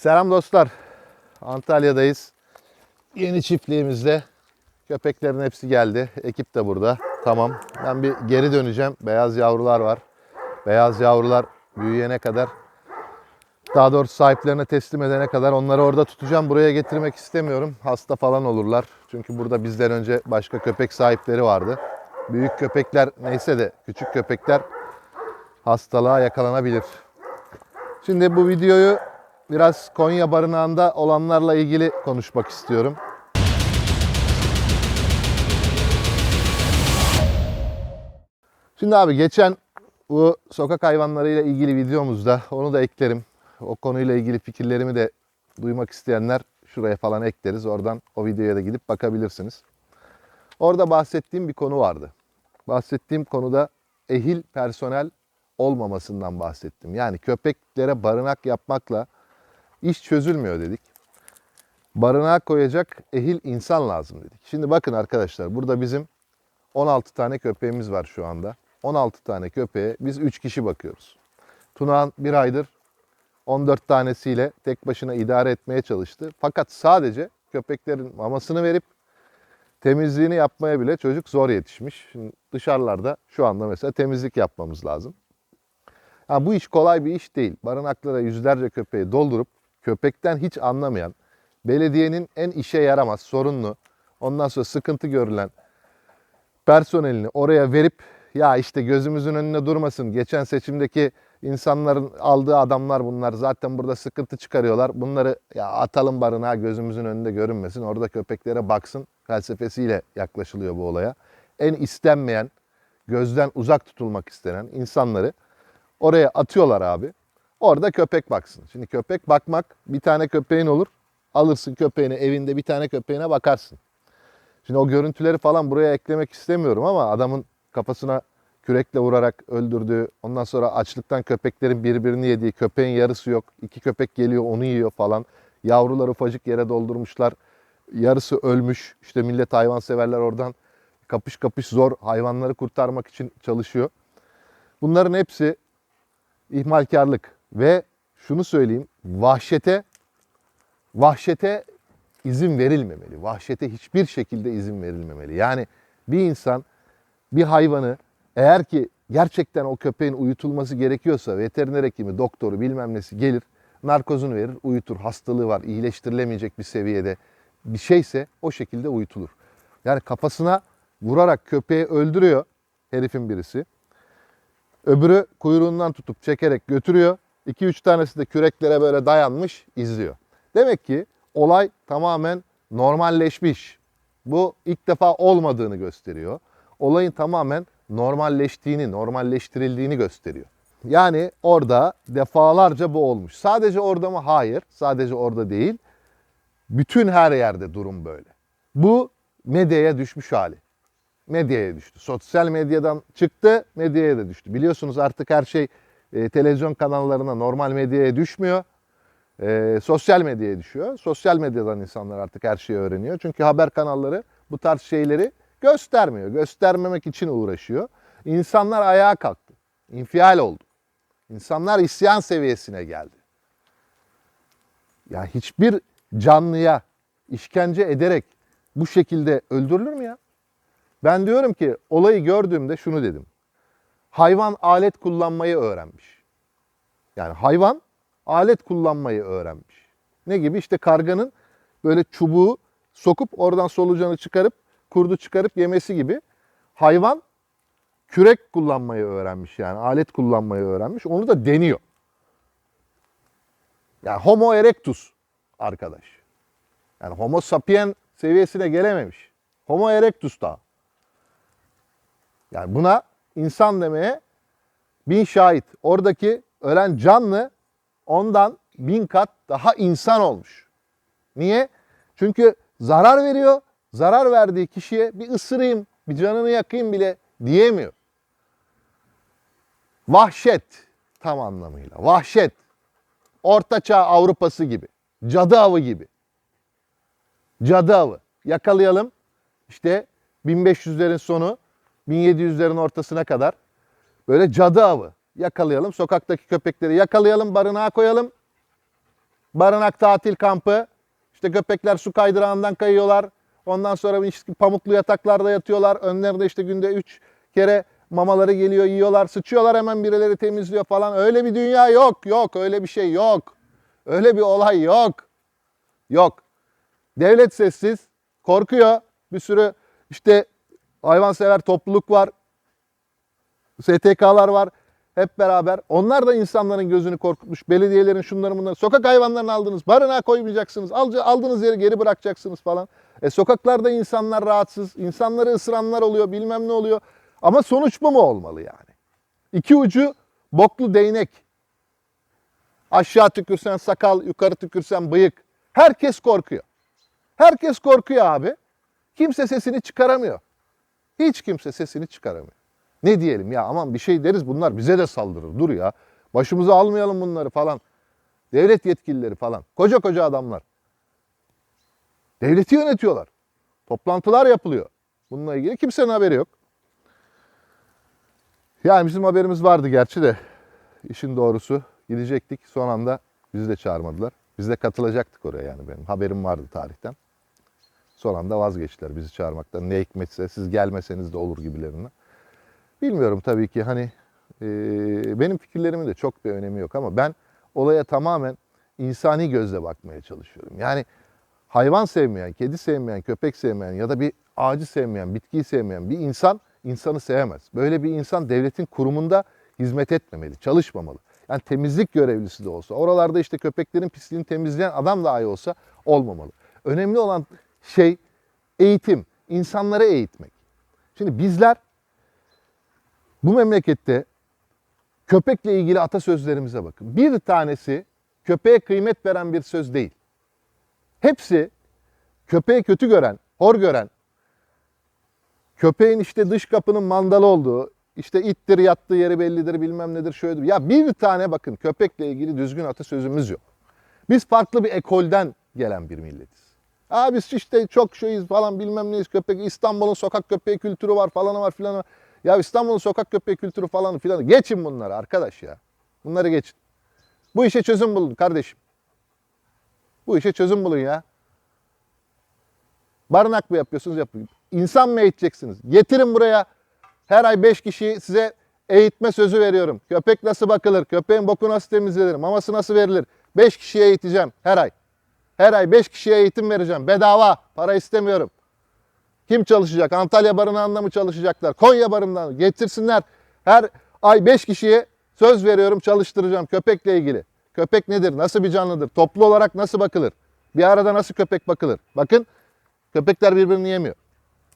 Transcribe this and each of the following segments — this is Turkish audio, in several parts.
Selam dostlar. Antalya'dayız. Yeni çiftliğimizde köpeklerin hepsi geldi. Ekip de burada. Tamam. Ben bir geri döneceğim. Beyaz yavrular var. Beyaz yavrular büyüyene kadar daha doğrusu sahiplerine teslim edene kadar onları orada tutacağım. Buraya getirmek istemiyorum. Hasta falan olurlar. Çünkü burada bizden önce başka köpek sahipleri vardı. Büyük köpekler neyse de küçük köpekler hastalığa yakalanabilir. Şimdi bu videoyu biraz Konya barınağında olanlarla ilgili konuşmak istiyorum. Şimdi abi geçen bu sokak hayvanlarıyla ilgili videomuzda onu da eklerim. O konuyla ilgili fikirlerimi de duymak isteyenler şuraya falan ekleriz. Oradan o videoya da gidip bakabilirsiniz. Orada bahsettiğim bir konu vardı. Bahsettiğim konuda ehil personel olmamasından bahsettim. Yani köpeklere barınak yapmakla iş çözülmüyor dedik. Barınağa koyacak ehil insan lazım dedik. Şimdi bakın arkadaşlar burada bizim 16 tane köpeğimiz var şu anda. 16 tane köpeğe biz 3 kişi bakıyoruz. Tunağan bir aydır 14 tanesiyle tek başına idare etmeye çalıştı. Fakat sadece köpeklerin mamasını verip temizliğini yapmaya bile çocuk zor yetişmiş. Şimdi dışarılarda şu anda mesela temizlik yapmamız lazım. Ha, bu iş kolay bir iş değil. Barınaklara yüzlerce köpeği doldurup köpekten hiç anlamayan, belediyenin en işe yaramaz, sorunlu, ondan sonra sıkıntı görülen personelini oraya verip ya işte gözümüzün önüne durmasın. Geçen seçimdeki insanların aldığı adamlar bunlar. Zaten burada sıkıntı çıkarıyorlar. Bunları ya atalım barınağa gözümüzün önünde görünmesin. Orada köpeklere baksın felsefesiyle yaklaşılıyor bu olaya. En istenmeyen, gözden uzak tutulmak istenen insanları oraya atıyorlar abi. Orada köpek baksın. Şimdi köpek bakmak bir tane köpeğin olur. Alırsın köpeğini evinde bir tane köpeğine bakarsın. Şimdi o görüntüleri falan buraya eklemek istemiyorum ama adamın kafasına kürekle vurarak öldürdüğü, ondan sonra açlıktan köpeklerin birbirini yediği, köpeğin yarısı yok. iki köpek geliyor onu yiyor falan. Yavrular ufacık yere doldurmuşlar. Yarısı ölmüş. İşte millet hayvanseverler oradan kapış kapış zor hayvanları kurtarmak için çalışıyor. Bunların hepsi ihmalkarlık ve şunu söyleyeyim vahşete vahşete izin verilmemeli. Vahşete hiçbir şekilde izin verilmemeli. Yani bir insan bir hayvanı eğer ki gerçekten o köpeğin uyutulması gerekiyorsa veteriner hekimi, doktoru bilmem nesi gelir, narkozunu verir, uyutur. Hastalığı var, iyileştirilemeyecek bir seviyede bir şeyse o şekilde uyutulur. Yani kafasına vurarak köpeği öldürüyor herifin birisi. Öbürü kuyruğundan tutup çekerek götürüyor. 2-3 tanesi de küreklere böyle dayanmış izliyor. Demek ki olay tamamen normalleşmiş. Bu ilk defa olmadığını gösteriyor. Olayın tamamen normalleştiğini, normalleştirildiğini gösteriyor. Yani orada defalarca bu olmuş. Sadece orada mı? Hayır. Sadece orada değil. Bütün her yerde durum böyle. Bu medyaya düşmüş hali. Medyaya düştü. Sosyal medyadan çıktı, medyaya da düştü. Biliyorsunuz artık her şey e, televizyon kanallarına, normal medyaya düşmüyor. E, sosyal medyaya düşüyor. Sosyal medyadan insanlar artık her şeyi öğreniyor. Çünkü haber kanalları bu tarz şeyleri göstermiyor. Göstermemek için uğraşıyor. İnsanlar ayağa kalktı. İnfial oldu. İnsanlar isyan seviyesine geldi. Ya hiçbir canlıya işkence ederek bu şekilde öldürülür mü ya? Ben diyorum ki olayı gördüğümde şunu dedim. Hayvan alet kullanmayı öğrenmiş. Yani hayvan alet kullanmayı öğrenmiş. Ne gibi? İşte karganın böyle çubuğu sokup oradan solucanı çıkarıp kurdu çıkarıp yemesi gibi. Hayvan kürek kullanmayı öğrenmiş yani alet kullanmayı öğrenmiş. Onu da deniyor. Yani Homo erectus arkadaş. Yani Homo sapien seviyesine gelememiş. Homo erectus da. Yani buna insan demeye bin şahit. Oradaki ölen canlı ondan bin kat daha insan olmuş. Niye? Çünkü zarar veriyor. Zarar verdiği kişiye bir ısırayım, bir canını yakayım bile diyemiyor. Vahşet tam anlamıyla. Vahşet. Ortaçağ Avrupası gibi. Cadı avı gibi. Cadı avı. Yakalayalım. İşte 1500'lerin sonu 1700'lerin ortasına kadar böyle cadı avı. Yakalayalım. Sokaktaki köpekleri yakalayalım, barınağa koyalım. barınak tatil kampı. İşte köpekler su kaydırağından kayıyorlar. Ondan sonra işte pamuklu yataklarda yatıyorlar. Önlerinde işte günde 3 kere mamaları geliyor, yiyorlar, sıçıyorlar hemen birileri temizliyor falan. Öyle bir dünya yok, yok. Öyle bir şey yok. Öyle bir olay yok. Yok. Devlet sessiz, korkuyor. Bir sürü işte hayvansever topluluk var. STK'lar var. Hep beraber. Onlar da insanların gözünü korkutmuş. Belediyelerin şunları bunları. Sokak hayvanlarını aldınız. Barınağa koymayacaksınız. Aldığınız yeri geri bırakacaksınız falan. E sokaklarda insanlar rahatsız. insanları ısıranlar oluyor. Bilmem ne oluyor. Ama sonuç bu mu olmalı yani? İki ucu boklu değnek. Aşağı tükürsen sakal, yukarı tükürsen bıyık. Herkes korkuyor. Herkes korkuyor abi. Kimse sesini çıkaramıyor. Hiç kimse sesini çıkaramıyor. Ne diyelim ya aman bir şey deriz bunlar bize de saldırır. Dur ya. Başımıza almayalım bunları falan. Devlet yetkilileri falan. Koca koca adamlar. Devleti yönetiyorlar. Toplantılar yapılıyor. Bununla ilgili kimsenin haberi yok. Yani bizim haberimiz vardı gerçi de işin doğrusu gidecektik. Son anda bizi de çağırmadılar. Biz de katılacaktık oraya yani benim haberim vardı tarihten. Son anda vazgeçtiler bizi çağırmaktan. Ne hikmetse siz gelmeseniz de olur gibilerinden. Bilmiyorum tabii ki hani e, benim fikirlerimin de çok bir önemi yok ama ben olaya tamamen insani gözle bakmaya çalışıyorum. Yani hayvan sevmeyen, kedi sevmeyen, köpek sevmeyen ya da bir ağacı sevmeyen, bitkiyi sevmeyen bir insan insanı sevemez. Böyle bir insan devletin kurumunda hizmet etmemeli, çalışmamalı. Yani temizlik görevlisi de olsa, oralarda işte köpeklerin pisliğini temizleyen adam dahi olsa olmamalı. Önemli olan şey eğitim, insanları eğitmek. Şimdi bizler bu memlekette köpekle ilgili atasözlerimize bakın. Bir tanesi köpeğe kıymet veren bir söz değil. Hepsi köpeği kötü gören, hor gören, köpeğin işte dış kapının mandalı olduğu, işte ittir yattığı yeri bellidir bilmem nedir şöyledir. Ya bir tane bakın köpekle ilgili düzgün atasözümüz yok. Biz farklı bir ekolden gelen bir milletiz. Aa biz işte çok şeyiz falan bilmem neyiz köpek. İstanbul'un sokak köpeği kültürü var falan var filan var. Ya İstanbul'un sokak köpeği kültürü falan filan. Geçin bunları arkadaş ya. Bunları geçin. Bu işe çözüm bulun kardeşim. Bu işe çözüm bulun ya. Barınak mı yapıyorsunuz yapın. İnsan mı eğiteceksiniz? Getirin buraya. Her ay 5 kişiyi size eğitme sözü veriyorum. Köpek nasıl bakılır? Köpeğin boku nasıl temizlenir? Maması nasıl verilir? 5 kişiye eğiteceğim her ay. Her ay 5 kişiye eğitim vereceğim. Bedava. Para istemiyorum. Kim çalışacak? Antalya barınağında mı çalışacaklar? Konya barınağında? Getirsinler. Her ay 5 kişiye söz veriyorum çalıştıracağım köpekle ilgili. Köpek nedir? Nasıl bir canlıdır? Toplu olarak nasıl bakılır? Bir arada nasıl köpek bakılır? Bakın köpekler birbirini yemiyor.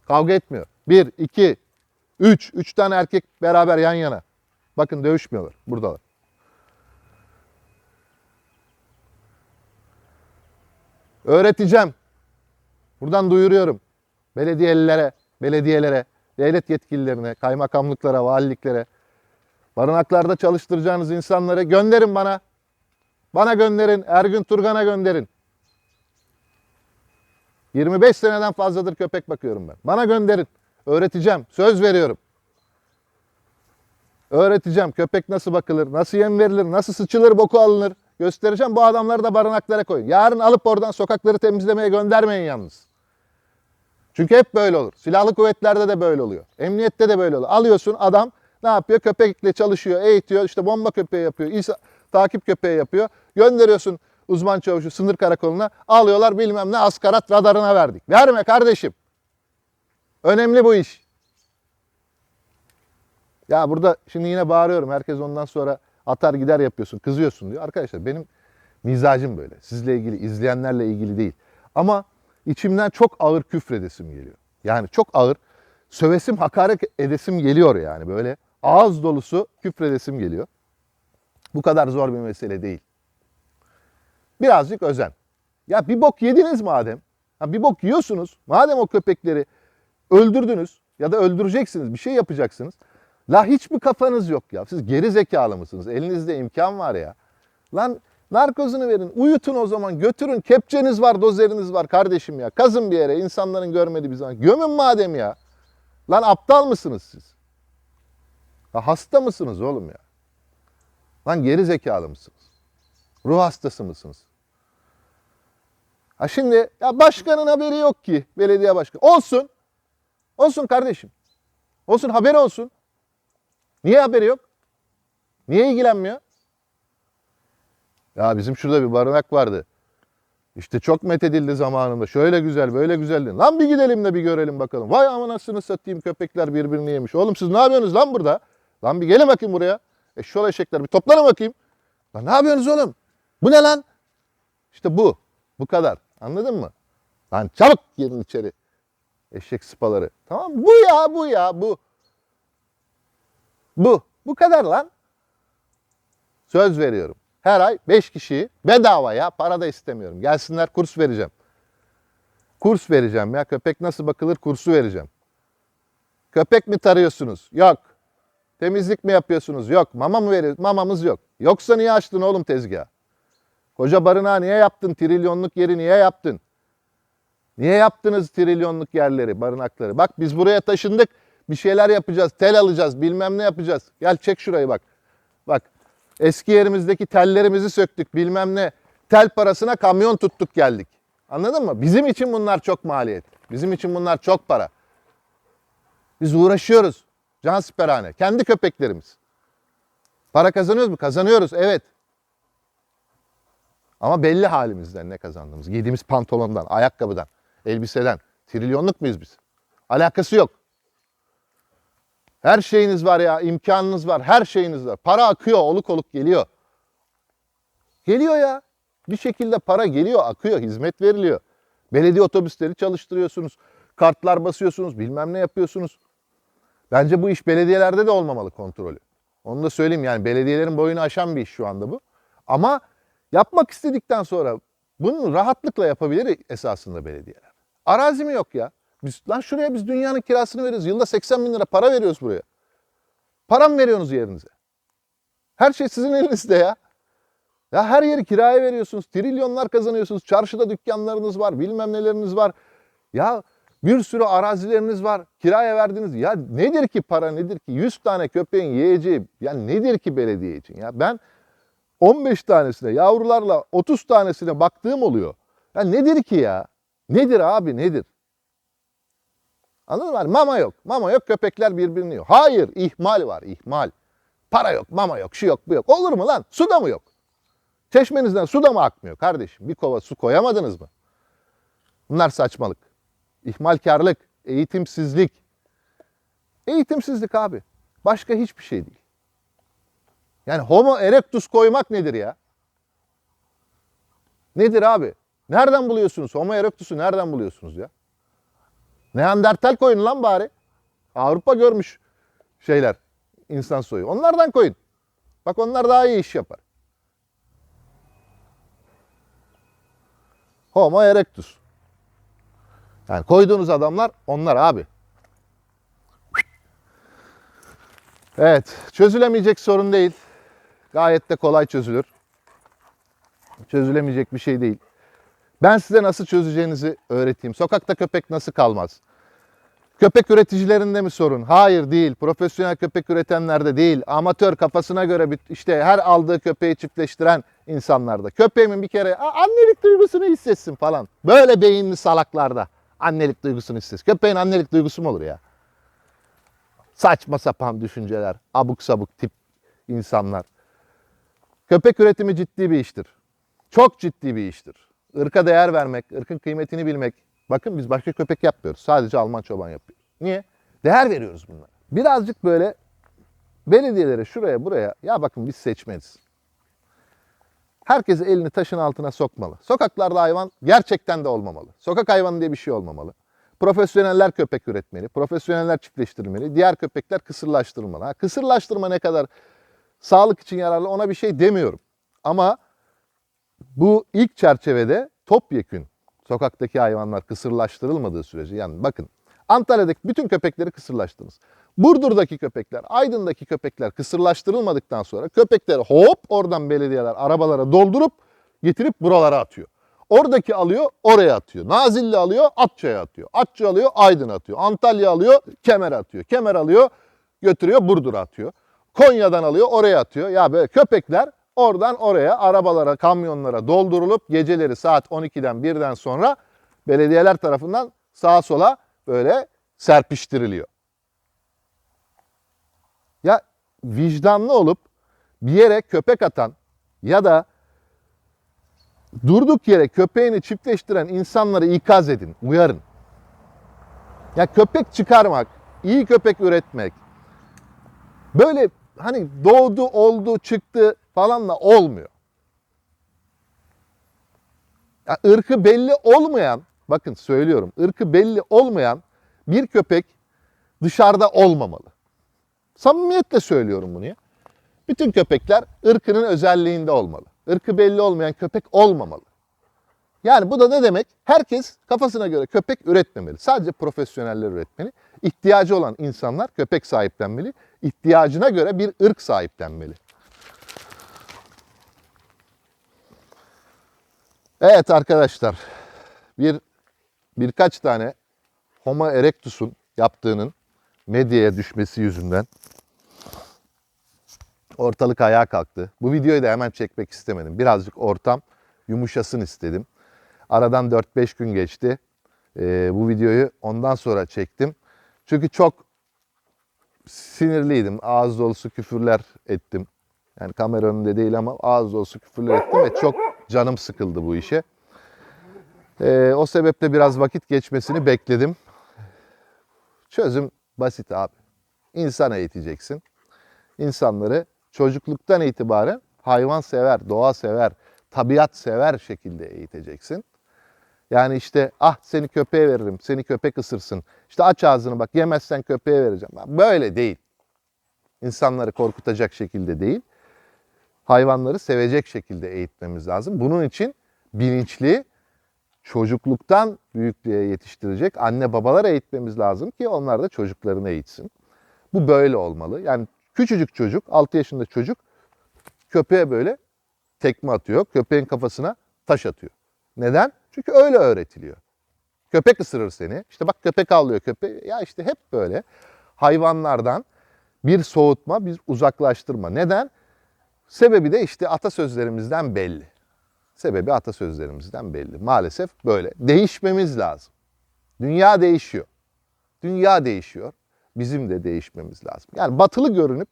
Kavga etmiyor. Bir, iki, üç. Üç tane erkek beraber yan yana. Bakın dövüşmüyorlar. Buradalar. Öğreteceğim. Buradan duyuruyorum. Belediyelilere, belediyelere, devlet yetkililerine, kaymakamlıklara, valiliklere, barınaklarda çalıştıracağınız insanları gönderin bana. Bana gönderin, Ergün Turgan'a gönderin. 25 seneden fazladır köpek bakıyorum ben. Bana gönderin. Öğreteceğim. Söz veriyorum. Öğreteceğim. Köpek nasıl bakılır, nasıl yem verilir, nasıl sıçılır, boku alınır. Göstereceğim. Bu adamları da barınaklara koyun. Yarın alıp oradan sokakları temizlemeye göndermeyin yalnız. Çünkü hep böyle olur. Silahlı kuvvetlerde de böyle oluyor. Emniyette de böyle oluyor. Alıyorsun adam ne yapıyor? Köpekle çalışıyor, eğitiyor. işte bomba köpeği yapıyor, İsa, takip köpeği yapıyor. Gönderiyorsun uzman çavuşu sınır karakoluna. Alıyorlar bilmem ne askarat radarına verdik. Verme kardeşim. Önemli bu iş. Ya burada şimdi yine bağırıyorum. Herkes ondan sonra atar gider yapıyorsun, kızıyorsun diyor. Arkadaşlar benim mizacım böyle. Sizle ilgili, izleyenlerle ilgili değil. Ama içimden çok ağır küfredesim geliyor. Yani çok ağır sövesim, hakaret edesim geliyor yani böyle. Ağız dolusu küfredesim geliyor. Bu kadar zor bir mesele değil. Birazcık özen. Ya bir bok yediniz madem. Ha bir bok yiyorsunuz. Madem o köpekleri öldürdünüz ya da öldüreceksiniz, bir şey yapacaksınız. La hiç mi kafanız yok ya? Siz geri zekalı mısınız? Elinizde imkan var ya. Lan narkozunu verin, uyutun o zaman, götürün. Kepçeniz var, dozeriniz var kardeşim ya. Kazın bir yere, insanların görmediği bir zaman. Gömün madem ya. Lan aptal mısınız siz? Ya hasta mısınız oğlum ya? Lan geri zekalı mısınız? Ruh hastası mısınız? Ha şimdi ya başkanın haberi yok ki belediye başkanı. Olsun. Olsun kardeşim. Olsun haberi olsun. Niye haberi yok? Niye ilgilenmiyor? Ya bizim şurada bir barınak vardı. İşte çok methedildi zamanında. Şöyle güzel, böyle güzeldi. Lan bir gidelim de bir görelim bakalım. Vay anasını satayım köpekler birbirini yemiş. Oğlum siz ne yapıyorsunuz lan burada? Lan bir gelin bakayım buraya. Eşşoğlu eşekler bir toplanın bakayım. Lan ne yapıyorsunuz oğlum? Bu ne lan? İşte bu. Bu kadar. Anladın mı? Lan çabuk girin içeri. Eşek sıpaları. Tamam? Bu ya bu ya bu. Bu. Bu kadar lan. Söz veriyorum. Her ay 5 kişiyi bedavaya para da istemiyorum. Gelsinler kurs vereceğim. Kurs vereceğim ya. Köpek nasıl bakılır kursu vereceğim. Köpek mi tarıyorsunuz? Yok. Temizlik mi yapıyorsunuz? Yok. Mama mı veriyoruz? Mamamız yok. Yoksa niye açtın oğlum tezgah? Koca barınağı niye yaptın? Trilyonluk yeri niye yaptın? Niye yaptınız trilyonluk yerleri, barınakları? Bak biz buraya taşındık. Bir şeyler yapacağız. Tel alacağız. Bilmem ne yapacağız. Gel çek şurayı bak. Bak. Eski yerimizdeki tellerimizi söktük. Bilmem ne. Tel parasına kamyon tuttuk geldik. Anladın mı? Bizim için bunlar çok maliyet. Bizim için bunlar çok para. Biz uğraşıyoruz. Can siperhane. Kendi köpeklerimiz. Para kazanıyoruz mu? Kazanıyoruz. Evet. Ama belli halimizden ne kazandığımız. Giydiğimiz pantolondan, ayakkabıdan, elbiseden. Trilyonluk muyuz biz? Alakası yok. Her şeyiniz var ya, imkanınız var, her şeyiniz var. Para akıyor, oluk oluk geliyor. Geliyor ya. Bir şekilde para geliyor, akıyor, hizmet veriliyor. Belediye otobüsleri çalıştırıyorsunuz. Kartlar basıyorsunuz, bilmem ne yapıyorsunuz. Bence bu iş belediyelerde de olmamalı kontrolü. Onu da söyleyeyim yani belediyelerin boyunu aşan bir iş şu anda bu. Ama yapmak istedikten sonra bunu rahatlıkla yapabilir esasında belediyeler. Arazi mi yok ya? Biz, lan şuraya biz dünyanın kirasını veriyoruz. Yılda 80 bin lira para veriyoruz buraya. Para mı veriyorsunuz yerinize? Her şey sizin elinizde ya. Ya her yeri kiraya veriyorsunuz. Trilyonlar kazanıyorsunuz. Çarşıda dükkanlarınız var. Bilmem neleriniz var. Ya bir sürü arazileriniz var. Kiraya verdiniz. Ya nedir ki para nedir ki? 100 tane köpeğin yiyeceği. Ya nedir ki belediye için? Ya ben 15 tanesine yavrularla 30 tanesine baktığım oluyor. Ya nedir ki ya? Nedir abi nedir? Anladın mı? Mama yok. Mama yok köpekler birbirini yiyor. Hayır ihmal var ihmal. Para yok mama yok şu yok bu yok. Olur mu lan? Su da mı yok? Çeşmenizden su da mı akmıyor kardeşim? Bir kova su koyamadınız mı? Bunlar saçmalık. İhmalkarlık, eğitimsizlik. Eğitimsizlik abi. Başka hiçbir şey değil. Yani homo erectus koymak nedir ya? Nedir abi? Nereden buluyorsunuz? Homo erectus'u nereden buluyorsunuz ya? Neandertal koyun lan bari. Avrupa görmüş şeyler, insan soyu. Onlardan koyun. Bak onlar daha iyi iş yapar. Homo erectus. Yani koyduğunuz adamlar onlar abi. Evet, çözülemeyecek sorun değil. Gayet de kolay çözülür. Çözülemeyecek bir şey değil. Ben size nasıl çözeceğinizi öğreteyim. Sokakta köpek nasıl kalmaz? Köpek üreticilerinde mi sorun? Hayır değil. Profesyonel köpek üretenlerde değil. Amatör kafasına göre işte her aldığı köpeği çiftleştiren insanlarda. Köpeğimin bir kere "Aa, annelik duygusunu hissetsin falan. Böyle beyinli salaklarda annelik duygusunu hissetsin. Köpeğin annelik duygusu mu olur ya? Saçma sapan düşünceler, abuk sabuk tip insanlar. Köpek üretimi ciddi bir iştir. Çok ciddi bir iştir. Irka değer vermek, ırkın kıymetini bilmek. Bakın biz başka köpek yapmıyoruz. Sadece Alman çoban yapıyoruz. Niye? Değer veriyoruz bunlara. Birazcık böyle belediyelere şuraya buraya ya bakın biz seçmeniz. Herkes elini taşın altına sokmalı. Sokaklarda hayvan gerçekten de olmamalı. Sokak hayvanı diye bir şey olmamalı. Profesyoneller köpek üretmeli, profesyoneller çiftleştirmeli, diğer köpekler kısırlaştırılmalı. Ha, kısırlaştırma ne kadar sağlık için yararlı ona bir şey demiyorum. Ama bu ilk çerçevede topyekün sokaktaki hayvanlar kısırlaştırılmadığı sürece yani bakın Antalya'daki bütün köpekleri kısırlaştınız. Burdur'daki köpekler, Aydın'daki köpekler kısırlaştırılmadıktan sonra köpekleri hop oradan belediyeler arabalara doldurup getirip buralara atıyor. Oradaki alıyor oraya atıyor. Nazilli alıyor Atça'ya atıyor. Atça alıyor Aydın'a atıyor. Antalya alıyor Kemer'e atıyor. Kemer alıyor götürüyor Burdur'a atıyor. Konya'dan alıyor oraya atıyor. Ya böyle köpekler oradan oraya arabalara, kamyonlara doldurulup geceleri saat 12'den 1'den sonra belediyeler tarafından sağa sola böyle serpiştiriliyor. Ya vicdanlı olup bir yere köpek atan ya da durduk yere köpeğini çiftleştiren insanları ikaz edin, uyarın. Ya köpek çıkarmak, iyi köpek üretmek böyle hani doğdu, oldu, çıktı falanla olmuyor. Ya ırkı belli olmayan, bakın söylüyorum, ırkı belli olmayan bir köpek dışarıda olmamalı. Samimiyetle söylüyorum bunu ya. Bütün köpekler ırkının özelliğinde olmalı. Irkı belli olmayan köpek olmamalı. Yani bu da ne demek? Herkes kafasına göre köpek üretmemeli. Sadece profesyoneller üretmeli. İhtiyacı olan insanlar köpek sahiplenmeli. İhtiyacına göre bir ırk sahiplenmeli. Evet arkadaşlar. Bir birkaç tane Homo erectus'un yaptığının medyaya düşmesi yüzünden ortalık ayağa kalktı. Bu videoyu da hemen çekmek istemedim. Birazcık ortam yumuşasın istedim. Aradan 4-5 gün geçti. Ee, bu videoyu ondan sonra çektim. Çünkü çok sinirliydim. Ağız dolusu küfürler ettim. Yani kamera önünde değil ama ağız dolusu küfürler ettim ve çok canım sıkıldı bu işe. Ee, o sebeple biraz vakit geçmesini bekledim. Çözüm basit abi. İnsan eğiteceksin. İnsanları çocukluktan itibaren hayvan sever, doğa sever, tabiat sever şekilde eğiteceksin. Yani işte ah seni köpeğe veririm, seni köpek ısırsın. İşte aç ağzını bak yemezsen köpeğe vereceğim. Böyle değil. İnsanları korkutacak şekilde değil. Hayvanları sevecek şekilde eğitmemiz lazım. Bunun için bilinçli, çocukluktan büyüklüğe yetiştirecek anne babalar eğitmemiz lazım ki onlar da çocuklarını eğitsin. Bu böyle olmalı. Yani küçücük çocuk, 6 yaşında çocuk köpeğe böyle tekme atıyor. Köpeğin kafasına taş atıyor. Neden? Çünkü öyle öğretiliyor. Köpek ısırır seni. İşte bak köpek avlıyor köpeği. Ya işte hep böyle hayvanlardan bir soğutma, bir uzaklaştırma. Neden? Sebebi de işte atasözlerimizden belli. Sebebi atasözlerimizden belli. Maalesef böyle. Değişmemiz lazım. Dünya değişiyor. Dünya değişiyor. Bizim de değişmemiz lazım. Yani batılı görünüp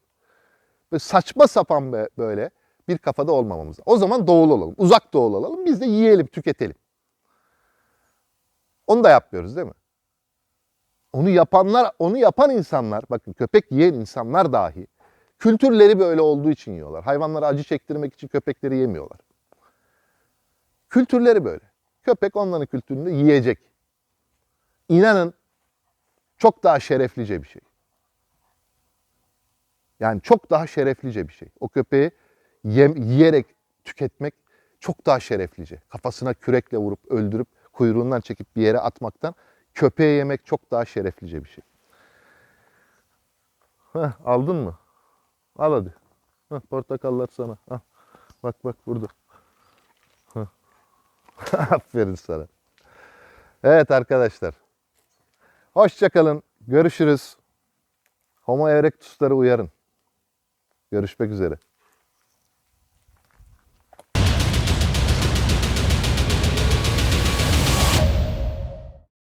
böyle saçma sapan böyle bir kafada olmamamız lazım. O zaman doğulu olalım. Uzak doğulu olalım. Biz de yiyelim, tüketelim. Onu da yapmıyoruz değil mi? Onu yapanlar, onu yapan insanlar, bakın köpek yiyen insanlar dahi kültürleri böyle olduğu için yiyorlar. Hayvanlara acı çektirmek için köpekleri yemiyorlar. Kültürleri böyle. Köpek onların kültüründe yiyecek. İnanın çok daha şereflice bir şey. Yani çok daha şereflice bir şey. O köpeği yem, yiyerek tüketmek çok daha şereflice. Kafasına kürekle vurup öldürüp kuyruğundan çekip bir yere atmaktan köpeğe yemek çok daha şereflice bir şey. Heh, aldın mı? Al hadi. Heh, portakallar sana. Al. Bak bak burada. Heh. Aferin sana. Evet arkadaşlar. Hoşçakalın. Görüşürüz. Homo erectus'ları uyarın. Görüşmek üzere.